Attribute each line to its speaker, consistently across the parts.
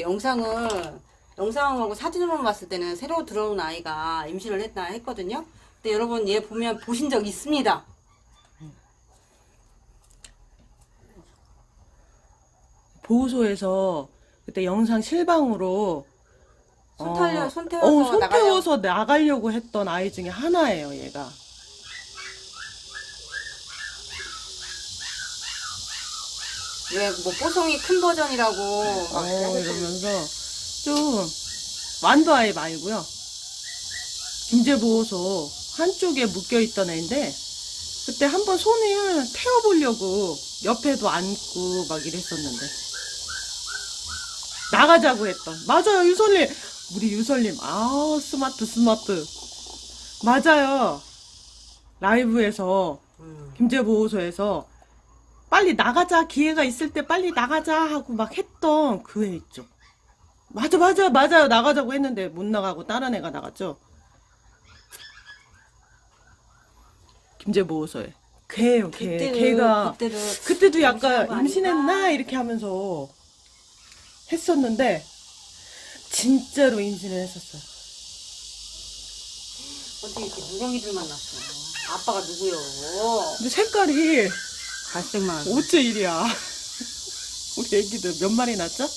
Speaker 1: 영상을 영상하고 사진으로만 봤을 때는 새로 들어온 아이가 임신을 했다 했거든요. 근데 여러분 얘 보면 보신 적 있습니다.
Speaker 2: 보호소에서 그때 영상 실방으로
Speaker 1: 손 털려-
Speaker 2: 어,
Speaker 1: 손 태워서
Speaker 2: 어, 손
Speaker 1: 나가려고.
Speaker 2: 태워서 나가려고 했던 아이 중에 하나예요, 얘가.
Speaker 1: 왜뭐 뽀송이 큰 버전이라고 막
Speaker 2: 어, 이러면서 좀 완도 아이 말고요. 김제보호소 한쪽에 묶여 있던 애인데 그때 한번 손을 태워보려고 옆에도 앉고 막 이랬었는데. 나가자고 했던. 맞아요 유설님. 우리 유설님 아 스마트 스마트. 맞아요. 라이브에서
Speaker 1: 음.
Speaker 2: 김제보호소에서 빨리 나가자 기회가 있을 때 빨리 나가자 하고 막 했던 그 애 있죠. 맞아 맞아 맞아요 나가자고 했는데 못 나가고 다른 애가 나갔죠. 김제보호소에 걔예요 걔
Speaker 1: 그때도
Speaker 2: 걔가
Speaker 1: 그때도
Speaker 2: 그때도 약간
Speaker 1: 거
Speaker 2: 임신했나? 이렇게 하면서 했었는데 진짜로 임신을 했었어요.
Speaker 1: 어떻게 이렇게 누렁이들 만났어? 아빠가 누구요?
Speaker 2: 근데 색깔이
Speaker 1: 갈색만.
Speaker 2: 어째 이리야. 우리 애기들 몇 마리 낳았죠?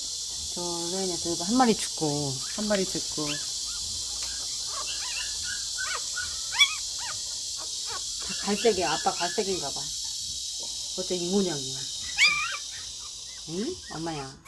Speaker 1: 저 레인이 들고 한 마리 죽고.
Speaker 2: 한 마리 듣고
Speaker 1: 다 갈색이야. 아빠 갈색인가 봐. 어째 이 모양이야. 응? 엄마야.